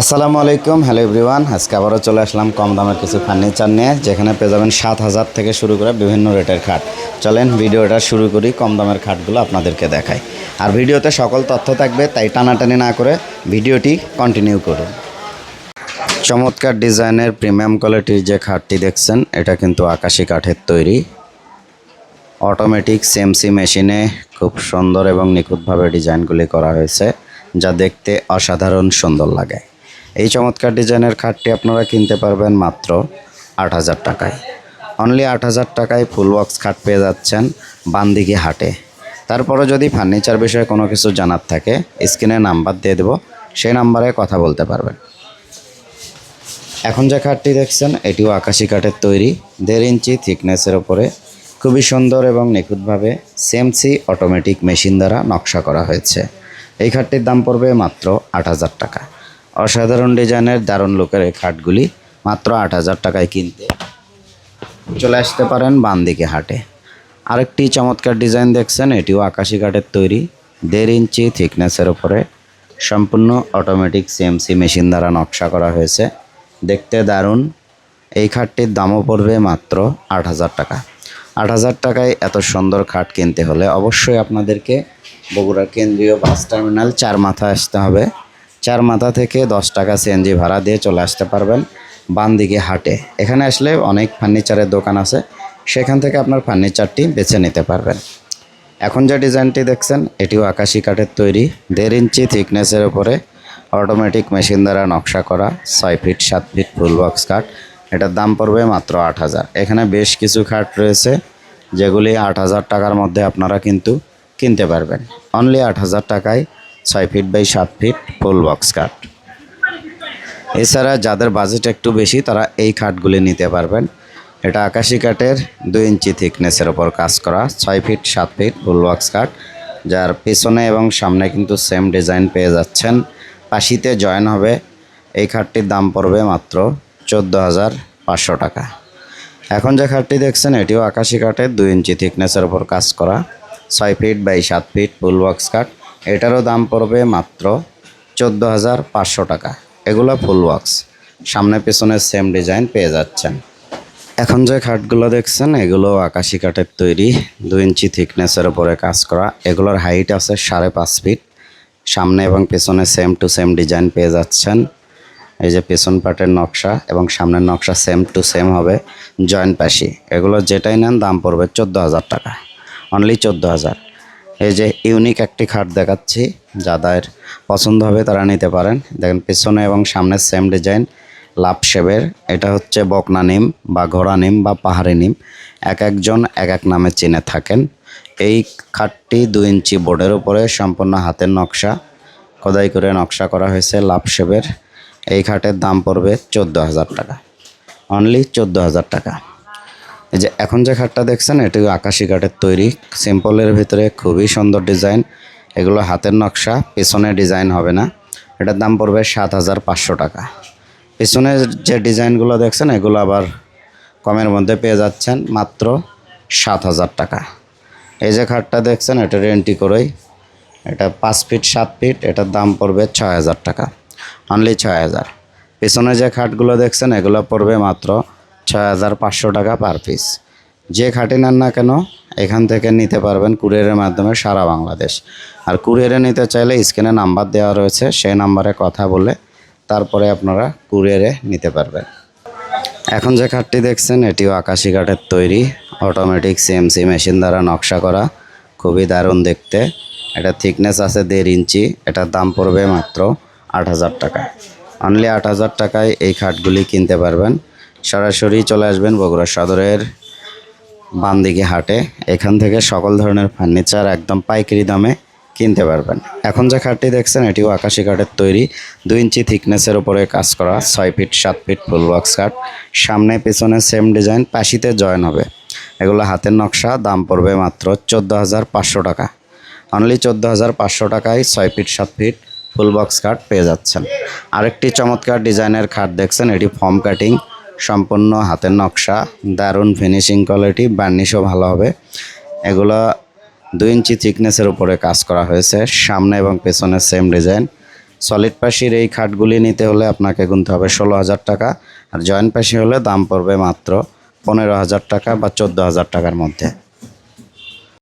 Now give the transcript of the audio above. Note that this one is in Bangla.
আসসালামু আলাইকুম, হ্যালো এভরিওয়ান। আজকে আবারও চলে আসলাম কম দামের কিছু ফার্নিচার নিয়ে, যেখানে পেয়ে যাবেন সাত হাজার থেকে শুরু করে বিভিন্ন রেটের খাট। চলেন ভিডিওটা শুরু করি কম দামের খাটগুলো আপনাদেরকে দেখাই। আর ভিডিওতে সকল তথ্য থাকবে, তাই টানাটানি না করে ভিডিওটি কন্টিনিউ করুন। চমৎকার ডিজাইনের প্রিমিয়াম কোয়ালিটির যে খাটটি দেখছেন, এটা কিন্তু আকাশি কাঠের তৈরি। অটোমেটিক সিএমসি মেশিনে খুব সুন্দর এবং নিখুঁতভাবে ডিজাইনগুলি করা হয়েছে। যা দেখতে অসাধারণ সুন্দর লাগে। এই চমৎকার ডিজাইনের খাটটি আপনারা কিনতে পারবেন মাত্র আট হাজার টাকায়। অনলি আট হাজার টাকায় ফুল বক্স খাট পেয়ে যাচ্ছেন বান্দিকি হাটে। তারপরে যদি ফার্নিচার বিষয়ে কোনো কিছু জানার থাকে স্ক্রিনে নাম্বার দিয়ে দেবো, সেই নাম্বারে কথা বলতে পারবেন। এখন যে খাটটি দেখছেন, এটিও আকাশি কাঠের তৈরি, দেড় ইঞ্চি থিকনেসের ওপরে খুবই সুন্দর এবং নিখুঁতভাবে সেমসি অটোমেটিক মেশিন দ্বারা নকশা করা হয়েছে। এই খাটটির দাম পড়বে মাত্র আট হাজার টাকা। অসাধারণ ডিজাইনের দারুণ লোকের এই খাটগুলি মাত্র আট হাজার টাকায় কিনতে চলে আসতে পারেন বামদিকে হাটে। আরেকটি চমৎকার ডিজাইন দেখছেন, এটিও আকাশি কাঠের তৈরি। দেড় ইঞ্চি থিকনেসের ওপরে সম্পূর্ণ অটোমেটিক সিএমসি মেশিন দ্বারা নকশা করা হয়েছে। দেখতে দারুণ। এই খাটটির দামও পড়বে মাত্র আট হাজার টাকা। আট হাজার টাকায় এত সুন্দর খাট কিনতে হলে অবশ্যই আপনাদেরকে বগুড়া কেন্দ্রীয় বাস টার্মিনাল চার মাথা আসতে হবে। চার মাথা থেকে দশ টাকা সিএনজি ভাড়া দিয়ে চলে আসতে পারবেন বাম দিকে হাটে। এখানে আসলে অনেক ফার্নিচারের দোকান আছে। সেখান থেকে আপনার ফার্নিচারটি বেছে নিতে পারবেন। এখন যে ডিজাইনটি দেখছেন, এটিও আকাশি কাঠের তৈরি। দেড় ইঞ্চি থিকনেসের উপরে অটোমেটিক মেশিন দ্বারা নকশা করা ছয় ফিট, সাত ফিট ফুল বক্স কাঠ। এটার দাম পড়বে মাত্র আট হাজার। এখানে বেশ কিছু খাট রয়েছে, যেগুলি আট হাজার টাকার মধ্যে আপনারা কিন্তু কিনতে পারবেন। অনলি আট হাজার টাকায় ছয় ফিট বাই সাত ফিট ফুল বক্স কাঠ এছাড়া যাদের বাজেট একটু বেশি, তারা এই খাটগুলি নিতে পারবেন। এটা আকাশি কাঠের দুই ইঞ্চি থিকনেসের ওপর কাজ করা, ছয় ফিট সাত ফিট ফুল বক্স কাঠ যার পেছনে এবং সামনে কিন্তু সেম ডিজাইন পেয়ে যাচ্ছেন। পাশিতে জয়েন হবে, এই খাটটির দাম পড়বে মাত্র চোদ্দ হাজার পাঁচশো টাকা। এখন যে খাটটি দেখছেন, এটিও আকাশি কাঠের দুই ইঞ্চি থিকনেসের ওপর কাজ করা। ছয় ফিট বাই সাত ফিট ফুল বক্স কাট এটারও দাম পড়বে মাত্র চোদ্দ হাজার পাঁচশো টাকা। এগুলো ফুল বক্স। সামনে পেছনে সেম ডিজাইন পেয়ে যাচ্ছেন। এখন যে খাটগুলো দেখছেন, এগুলো আকাশি কাঠের তৈরি। দুই ইঞ্চি থিকনেসের ওপরে কাজ করা। এগুলোর হাইট আছে সাড়ে পাঁচ ফিট। সামনে এবং পেছনে সেম টু সেম ডিজাইন পেয়ে যাচ্ছেন। এই যে পেছন পাটের নকশা এবং সামনের নকশা সেম টু সেম হবে। জয়েন্ট পাশি। এগুলো যেটাই নেন, দাম পড়বে চোদ্দ হাজার টাকা। অনলি চোদ্দ হাজার। এই যে ইউনিক একটি খাট দেখাচ্ছি, যাদের পছন্দ হবে তারা নিতে পারেন। দেখেন পেছনে এবং সামনের সেম ডিজাইন লাভ শেপের। এটা হচ্ছে বকনা নিম বা ঘোড়া নিম বা পাহাড়ি নিম। এক একজন এক এক নামে চিনে থাকেন। এই খাটটি দু ইঞ্চি বোর্ডের উপরে, সম্পূর্ণ হাতের নকশা। খোদাই করে নকশা করা হয়েছে লাভ শেপের। এই খাটের দাম পড়বে চোদ্দ হাজার টাকা। অনলি চোদ্দ হাজার টাকা। এই যে এখন যে খাটটা দেখছেন, এটি আকাশি কাঠের তৈরি। সিম্পলের ভিতরে খুবই সুন্দর ডিজাইন এগুলো হাতের নকশা, পেছনে ডিজাইন হবে না। এটার দাম পড়বে সাত হাজার পাঁচশো টাকা। পেছনে যে ডিজাইনগুলো দেখছেন, এগুলো আবার কমের মধ্যে পেয়ে যাচ্ছেন মাত্র সাত হাজার টাকা। এই যে খাটটা দেখছেন, এটা রেন্টি করেই। এটা পাঁচ ফিট, সাত ফিট, এটার দাম পড়বে ছয় হাজার টাকা। অনলি ছয় হাজার। পেছনে যে খাটগুলো দেখছেন, এগুলো পড়বে মাত্র ছয় হাজার পাঁচশো টাকা পার পিস যে খাটই নেন না কেন, এখান থেকে নিতে পারবেন কুরিয়ারের মাধ্যমে সারা বাংলাদেশ। আর কুরিয়ারে নিতে চাইলে স্ক্রিনে নাম্বার দেওয়া রয়েছে, সেই নাম্বারে কথা বলে তারপরে আপনারা কুরিয়ারে নিতে পারবেন। এখন যে খাটটি দেখছেন, এটিও আকাশি কাঠের তৈরি অটোমেটিক সিএমসি মেশিন দ্বারা নকশা করা। খুবই দারুণ দেখতে। এটা থিকনেস আছে দেড় ইঞ্চি, এটার দাম পড়বে মাত্র আট হাজার টাকা। অনলি আট হাজার টাকায় এই খাটগুলি কিনতে পারবেন। সরাসরি চলে আসবেন বগুড়া সদরের বামদিকে হাটে। এখান থেকে সকল ধরনের ফার্নিচার একদম পাইকারি দামে কিনতে পারবেন। এখন যে খাটটি দেখছেন, এটিও আকাশি কাঠের তৈরি। দুই ইঞ্চি থিকনেসের উপরে কাজ করা, ছয় ফিট, সাত ফিট ফুল বক্স কাঠ। সামনে পেছনে সেম ডিজাইন, পাশিতে জয়েন হবে। এগুলো হাতের নকশা, দাম পড়বে মাত্র চোদ্দ হাজার পাঁচশো টাকা। অনলি চোদ্দ হাজার পাঁচশো টাকায় ছয় ফিট, সাত ফিট ফুল বক্স কাঠ পেয়ে যাচ্ছেন। আরেকটি চমৎকার ডিজাইনের খাট দেখছেন, এটি ফর্ম কাটিং। সম্পূর্ণ হাতের নকশা, দারুণ ফিনিশিং কোয়ালিটি বার্নিশও ভালো হবে। এগুলো দুই ইঞ্চি থিকনেসের উপরে কাজ করা হয়েছে, সামনে এবং পেছনে সেম ডিজাইন সলিড পাশির এই খাটগুলি নিতে হলে আপনাকে গুনতে হবে ষোলো হাজার টাকা, আর জয়েন্ট পাশি হলে দাম পড়বে মাত্র পনেরো হাজার টাকা বা চোদ্দ হাজার টাকার মধ্যে।